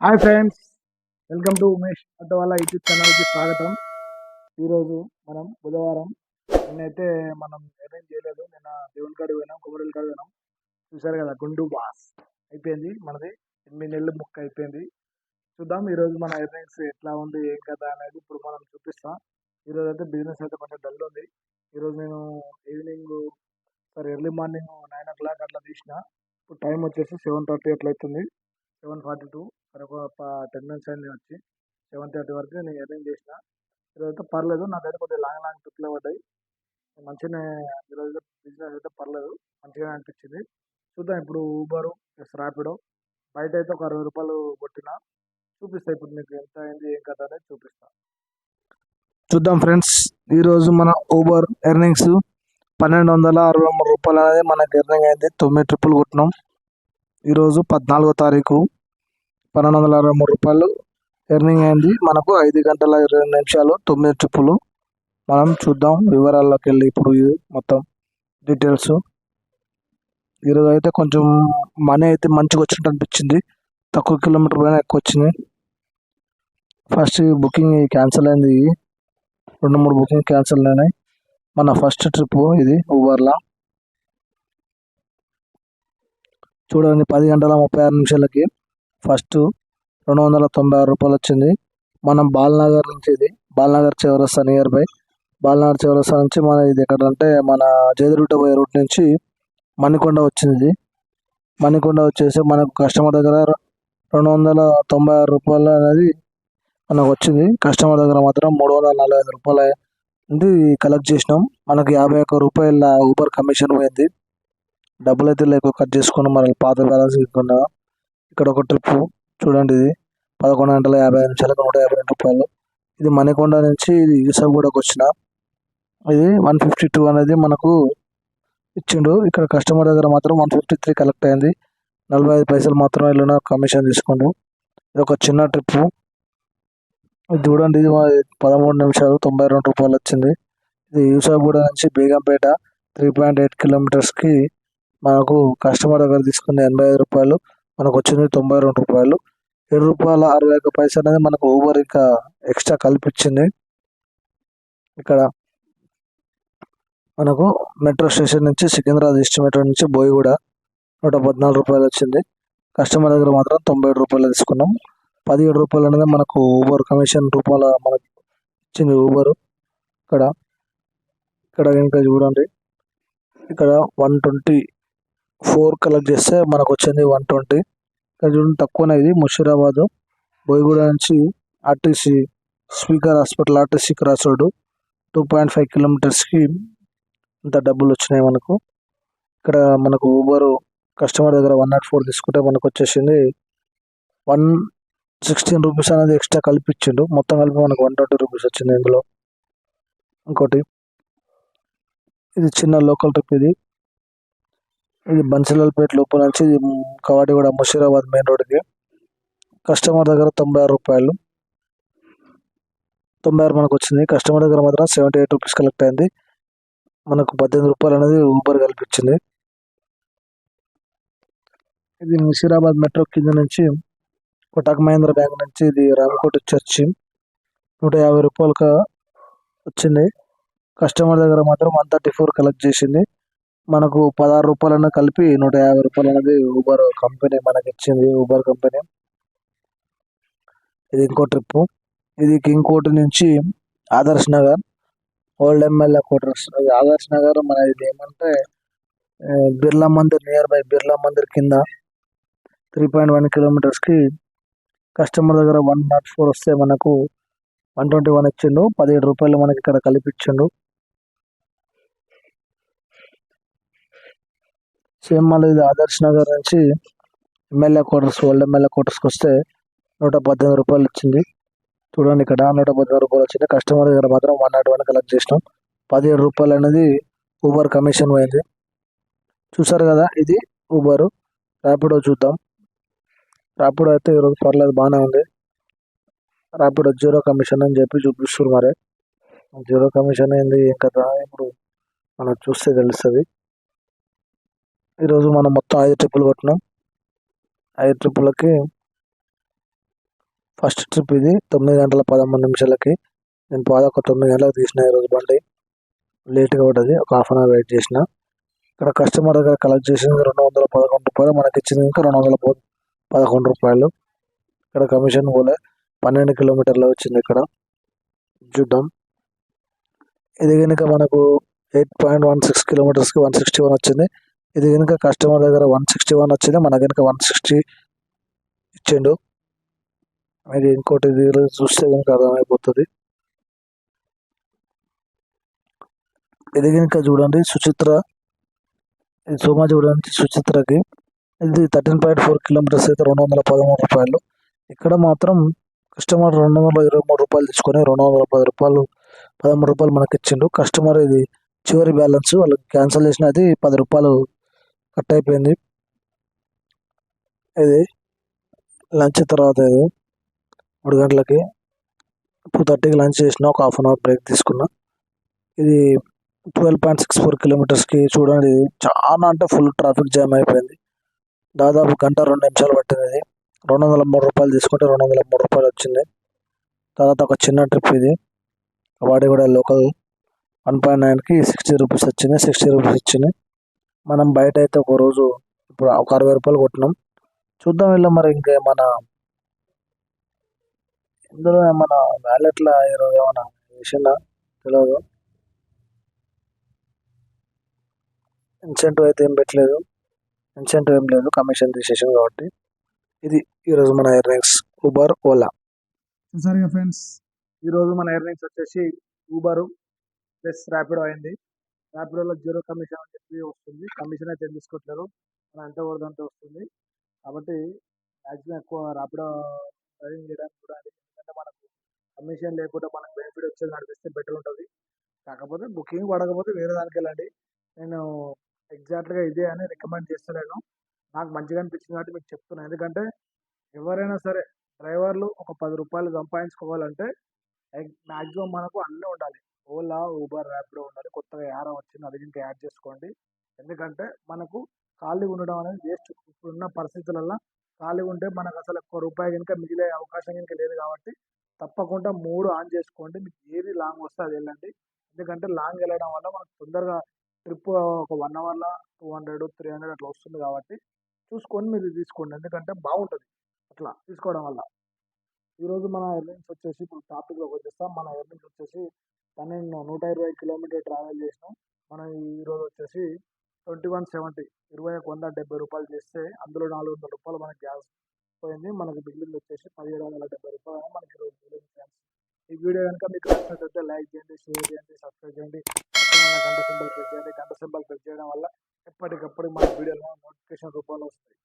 Hi friends welcome to Umesh auto వాళ్ళ YouTube ఛానల్కి స్వాగతం. ఈరోజు మనం బుధవారం నిన్నైతే మనం అరేంజ్ చేయలేదు నిన్న దేవుని కాడికి పోయినాం కొబ్బరి కాడికి పోయినాం. చూసారు కదా గుండు బాస్ అయిపోయింది మనది ఎనిమిది నెలలు ముక్క అయిపోయింది. చూద్దాం ఈరోజు మన ఎర్నింగ్స్ ఎట్లా ఉంది ఏం కదా అనేది ఇప్పుడు మనం చూపిస్తాం. ఈరోజు అయితే బిజినెస్ అయితే కొంచెం డల్ ఉంది. ఈరోజు నేను evening sorry early morning nine o'clock అట్లా తీసిన. ఇప్పుడు టైం వచ్చేసి సెవెన్ థర్టీ అట్లా అవుతుంది సెవెన్ ఫార్టీ టూ ఒక టెన్ మినిట్స్ అయింది వచ్చి సెవెన్ థర్టీ వరకు నేను అరేంజ్ చేసిన. ఈరోజు అయితే పర్లేదు నాకైతే కొద్దిగా లాంగ్ లాంగ్ ట్రిప్లే పడ్డాయి. మంచిగానే ఈరోజు బిజినెస్ అయితే పర్లేదు మంచిగానే అనిపించింది. చూద్దాం ఇప్పుడు ఊబరు ప్లస్ ర్యాపిడో బయట అయితే ఒక అరవై రూపాయలు కొట్టిన. చూపిస్తా ఇప్పుడు మీకు ఎంత అయింది ఏం కథ అనేది చూపిస్తా. చూద్దాం ఫ్రెండ్స్ ఈరోజు మన ఊబర్ ఎర్నింగ్స్ పన్నెండు వందల అరవై మూడు రూపాయలు అనేది మనకి ఎర్నింగ్ అయింది. తొమ్మిది ట్రిప్పులు కొట్టినాం. ఈరోజు పద్నాలుగో తారీఖు. పన్నెండు వందల అరవై మూడు రూపాయలు. ఎర్నింగ్ అయింది. మనకు ఐదు గంటల ఇరవై నిమిషాలు తొమ్మిది ట్రిప్పులు. మనం చూద్దాం వివరాల్లోకి వెళ్ళి ఇప్పుడు ఇది మొత్తం డీటెయిల్స్. ఈరోజు అయితే కొంచెం మనీ అయితే మంచిగా వచ్చినట్టు అనిపించింది. తక్కువ కిలోమీటర్ పైన ఎక్కువ వచ్చింది. ఫస్ట్ బుకింగ్ క్యాన్సిల్ అయింది. రెండు మూడు బుకింగ్ క్యాన్సిల్ అయినాయి. మన ఫస్ట్ ట్రిప్ ఇది ఊబర్లా చూడండి పది గంటల ముప్పై ఆరు నిమిషాలకి. ఫస్ట్ రెండు వందల తొంభై ఆరు రూపాయలు వచ్చింది మనం బాల్నగర్ నుంచి ఇది బాల్నగర్ చివరస్తా నియర్ బై. బాల్నగర్ చివరస్తా నుంచి మన ఇది ఎక్కడంటే మన జేదిరుట పోయే రూట్ నుంచి మణికొండ వచ్చింది. ఇది మణికొండ వచ్చేసి మనకు కస్టమర్ దగ్గర రెండు వందల తొంభై ఆరు రూపాయలు అనేది మనకు వచ్చింది. కస్టమర్ దగ్గర మాత్రం మూడు వందల నలభై ఐదు రూపాయలు ఇది కలెక్ట్ చేసినాం. మనకి యాభై ఒక్క రూపాయల ఊబర్ కమిషన్ పోయింది. డబ్బులు అయితే లేక కట్ చేసుకుని మనకి పాత బ్యాలెన్స్ ఇస్తున్నా ఇక్కడ ఒక ట్రిప్ చూడండి ఇది. పదకొండు గంటల యాభై నిమిషాలకు నూట యాభై రెండు రూపాయలు. ఇది మణికొండ నుంచి ఇది ఈసగూడకు వచ్చిన. ఇది వన్ ఫిఫ్టీ టూ అనేది మనకు ఇచ్చిండు. ఇక్కడ కస్టమర్ దగ్గర మాత్రం వన్ ఫిఫ్టీ త్రీ కలెక్ట్ అయింది. నలభై ఐదు పైసలు మాత్రం వెళ్ళిన కమిషన్ తీసుకుండు. ఇది ఒక చిన్న ట్రిప్ ఇది చూడండి ఇది పదమూడు నిమిషాలు తొంభై రెండు రూపాయలు వచ్చింది. ఇది యూసాగూడ నుంచి బేగంపేట త్రీ పాయింట్ ఎయిట్ కిలోమీటర్స్కి మనకు కస్టమర్ దగ్గర తీసుకుంది ఎనభై ఐదు రూపాయలు. మనకు వచ్చింది తొంభై రెండు రూపాయలు. ఏడు రూపాయల అరవై ఒక పైసలు అనేది మనకు ఊబర్ ఇంకా ఎక్స్ట్రా కల్పించింది. ఇక్కడ మనకు మెట్రో స్టేషన్ నుంచి సికింద్రాబాద్ ఈస్ట్ మెట్రో నుంచి బోయిగూడ నూట పద్నాలుగు రూపాయలు వచ్చింది. కస్టమర్ దగ్గర మాత్రం తొంభై ఏడు రూపాయలు తీసుకున్నాం. పదిహేడు రూపాయలు అనేది మనకు ఊబర్ కమిషన్ రూపాయల మనకు ఇచ్చింది ఊబర్ ఇక్కడ ఇక్కడ ఇంకా చూడండి. ఇక్కడ వన్ ట్వంటీ ఫోర్ కలెక్ట్ చేస్తే మనకు వచ్చింది వన్ ట్వంటీ. చూడండి తక్కువనే ఇది ముషీరాబాదు. బోయిగూడ నుంచి RTC speaker hospital RTC cross road two point five కిలోమీటర్స్కి ఇంత డబ్బులు వచ్చినాయి మనకు. ఇక్కడ మనకు ఊబర్ కస్టమర్ దగ్గర వన్ నాట్ ఫోర్ తీసుకుంటే మనకు వచ్చేసింది వన్ సిక్స్టీన్ రూపీస్ అనేది ఎక్స్ట్రా కలిపిచ్చిండు. మొత్తం కలిపి మనకు వన్ ట్వంటీ రూపీస్ వచ్చింది ఇందులో. ఇంకోటి ఇది చిన్న లోకల్ ట్రిప్ ఇది. ఇది బన్సిలాల్పేట లోపల నుంచి ఇది కవాడిగూడ ముషీరాబాద్ మెయిన్ రోడ్కి కస్టమర్ దగ్గర తొంభై ఆరు రూపాయలు. తొంభై ఆరు మనకు వచ్చింది. కస్టమర్ దగ్గర మాత్రం సెవెంటీ ఎయిట్ రూపీస్ కలెక్ట్ అయింది. మనకు పద్దెనిమిది రూపాయలు అనేది ఊబర్ కల్పించింది. ఇది ముషీరాబాద్ మెట్రో కింద నుంచి కొటాక్ మహేంద్ర బ్యాంక్ నుంచి ఇది రామకోట చర్చి నూట యాభై రూపాయలకు వచ్చింది. కస్టమర్ దగ్గర మాత్రం వన్ థర్టీ ఫోర్ కలెక్ట్ చేసింది. మనకు పదహారు రూపాయలన్నా కలిపి నూట యాభై రూపాయలు అనేది ఊబర్ కంపెనీ మనకి ఇచ్చింది ఊబర్ కంపెనీ ఇది ఇంకో ట్రిప్ ఇది ఇంకోటి నుంచి Adarsh Nagar old MLA quarters Adarsh Nagar మన ఇది ఏమంటే బిర్లా మందిర్ నియర్ బై బిర్లా మందిర్ కింద త్రీ పాయింట్ వన్ కిలోమీటర్స్కి కస్టమర్ దగ్గర వన్ నాట్ ఫోర్ వస్తే మనకు వన్ ట్వంటీ వన్ ఇచ్చిండు. పదిహేడు రూపాయలు మనకి ఇక్కడ కలిపి సేమ్ మళ్ళీ ఇది ఆదర్శ్ నగర్ నుంచి ఎమ్మెల్యే క్వార్టర్స్ ఓల్డ్ ఎమ్మెల్యే క్వార్టర్స్కి వస్తే నూట పద్దెనిమిది రూపాయలు ఇచ్చింది. చూడండి ఇక్కడ నూట పద్దెనిమిది రూపాయలు వచ్చింది. కస్టమర్ దగ్గర మాత్రం వన్ నాట్ వన్ కలెక్ట్ చేసినాం. పదిహేడు రూపాయలు అనేది ఊబర్ కమిషన్ పోయింది. చూసారు కదా ఇది ఊబర్ ర్యాపిడో చూద్దాం. ర్యాపిడో అయితే ఈరోజు పర్లేదు బాగానే ఉంది. ర్యాపిడో జీరో కమిషన్ అని చెప్పి చూపిస్తారు మరి. జీరో కమిషన్ ఏంది ఏం కదా ఇప్పుడు మనం చూస్తే తెలుస్తుంది. ఈరోజు మనం మొత్తం ఐదు ట్రిప్పులు కొట్టినాం. ఐదు ట్రిప్పులకి ఫస్ట్ ట్రిప్ ఇది తొమ్మిది గంటల పదమూడు నిమిషాలకి. నేను పాదొక తొమ్మిది గంటలకు తీసిన ఈరోజు బండి. లేట్గా ఉంటుంది ఒక హాఫ్ అన్ అవర్ వెయిట్ చేసిన. ఇక్కడ కస్టమర్ దగ్గర కలెక్ట్ చేసింది రెండు వందల పదకొండు రూపాయలు. మనకి ఇచ్చింది ఇంకా రెండు వందల పదకొండు రూపాయలు. ఇక్కడ కమిషన్ కూడా పన్నెండు కిలోమీటర్లు వచ్చింది ఇక్కడ. చూద్దాం. ఇది కనుక మనకు ఎయిట్ పాయింట్ వన్ సిక్స్ కిలోమీటర్స్కి వన్ సిక్స్టీ వన్ వచ్చింది. ఇది కనుక కస్టమర్ దగ్గర వన్ సిక్స్టీ వన్ వచ్చింది మన కనుక వన్ సిక్స్టీ ఇచ్చిండు. మీరు ఇంకోటి చూస్తే కనుక అర్థమైపోతుంది. ఇది కనుక చూడండి సుచిత్ర. ఇది సోమా చూడండి సుచిత్రకి. ఇది థర్టీన్ పాయింట్ ఫోర్ కిలోమీటర్స్ అయితే రెండు వందల పదమూడు రూపాయలు. ఇక్కడ మాత్రం కస్టమర్ రెండు వందల ఇరవై మూడు రూపాయలు తీసుకొని రెండు వందల పది రూపాయలు పదమూడు రూపాయలు మనకి ఇచ్చిండు కస్టమర్ ఇది చివరి బ్యాలెన్స్ వాళ్ళు క్యాన్సిల్ చేసిన అది పది రూపాయలు కట్ అయిపోయింది ఇది లంచ్ తర్వాత ఇది మూడు గంటలకి టూ థర్టీకి లంచ్ చేసిన ఒక హాఫ్ అన్ అవర్ బ్రేక్ తీసుకున్నా. ఇది ట్వెల్వ్ పాయింట్ సిక్స్ ఫోర్ కిలోమీటర్స్కి చూడండి చాలా అంటే ఫుల్ ట్రాఫిక్ జామ్ అయిపోయింది. దాదాపు గంట రెండు నిమిషాలు పట్టింది ఇది. రెండు వందల మూడు రూపాయలు తీసుకుంటే రెండు వందల మూడు రూపాయలు వచ్చింది. తర్వాత ఒక చిన్న ట్రిప్ ఇది. వాడి కూడా లోకల్ వన్ పాయింట్ నైన్కి సిక్స్టీ రూపీస్ వచ్చింది. సిక్స్టీ రూపీస్ వచ్చింది మనం బయట అయితే ఒక రోజు ఇప్పుడు ఒక అరవై రూపాయలు కొట్టినాం. చూద్దాం ఇలా మరి ఇంకా మన ఇందులో మన వ్యాలెట్లో ఈరోజు ఏమైనా విషయంగా తెలియదు ఇన్సెంటివ్ అయితే ఏం పెట్టలేదు. ఇన్సెంటివ్ ఏం లేదు. కమిషన్ తీసేసాం కాబట్టి. ఇది ఈరోజు మన ఎర్నింగ్స్ ఊబర్ ఓలా సరిగా ఫ్రెండ్స్ ఈరోజు మన ఎర్నింగ్స్ వచ్చేసి ఊబర్ ప్లస్ ర్యాపిడో అయింది. ర్యాపిడోలో జీరో కమిషన్ అని చెప్పి వస్తుంది. కమిషన్ అయితే తీసుకోవట్లేరు మన ఎంత వరదంతే వస్తుంది. కాబట్టి మ్యాక్సిమం ఎక్కువ ర్యాపిడో డ్రైవింగ్ చేయడానికి కూడా ఎందుకంటే మనకు కమిషన్ లేకుండా మనకు బెనిఫిట్ వచ్చేది నడిపిస్తే బెటర్ ఉంటుంది. కాకపోతే బుకింగ్ పడకపోతే వేరే దానికి వెళ్ళండి. నేను ఎగ్జాక్ట్గా ఇదే అని రికమెండ్ చేస్తలేను. నాకు మంచిగా అనిపించింది కాబట్టి మీకు చెప్తున్నాను ఎందుకంటే ఎవరైనా సరే డ్రైవర్లు ఒక పది రూపాయలు సంపాదించుకోవాలంటే మ్యాక్సిమం మనకు అన్నీ ఉండాలి. ఓలా ఊబర్ ర్యాపిడో ఉండాలి. కొత్తగా యారో వచ్చింది అది ఇంకా యాడ్ చేసుకోండి. ఎందుకంటే మనకు ఖాళీగా ఉండడం అనేది వేస్ట్. ఇప్పుడున్న పరిస్థితులలో ఖాళీగా ఉంటే మనకు అసలు ఒక్క రూపాయి కనుక మిగిలే అవకాశం కనుక లేదు కాబట్టి తప్పకుండా మూడు ఆన్ చేసుకోండి. మీకు ఏది లాంగ్ వస్తే అది వెళ్ళండి. ఎందుకంటే లాంగ్ వెళ్ళడం వల్ల మనకు తొందరగా ట్రిప్ ఒక వన్ అవర్లో టూ హండ్రెడ్ త్రీ హండ్రెడ్ అట్లా వస్తుంది కాబట్టి చూసుకొని మీరు తీసుకోండి. ఎందుకంటే బాగుంటుంది అట్లా తీసుకోవడం వల్ల. ఈరోజు మన ఎర్నింగ్స్ వచ్చేసి ఇప్పుడు టాపిక్లోకి వచ్చేస్తాం. మన ఎర్నింగ్స్ వచ్చేసి పన్నెండు నూట ఇరవై కిలోమీటర్ ట్రావెల్ చేసినాం. మనం ఈరోజు వచ్చేసి ట్వంటీ వన్ సెవెంటీ ఇరవై ఒక వంద డెబ్బై రూపాయలు చేస్తే అందులో నాలుగు వందల రూపాయలు మనకి గ్యాస్ పోయింది. మనకి బిల్లింగ్ వచ్చేసి పదిహేడు వందల డెబ్బై రూపాయలు మనకి ఈరోజు బిల్లింగ్ ఫ్రెండ్స్ ఈ వీడియో కనుక మీకు నచ్చినట్లయితే లైక్ చేయండి షేర్ చేయండి సబ్స్క్రైబ్ చేయండి. గంట సింబల్ ప్రెస్ చేయండి. గంట సింబల్ ప్రెస్ చేయడం వల్ల ఎప్పటికప్పుడు మన వీడియోలో నోటిఫికేషన్ రూపంలో వస్తాయి.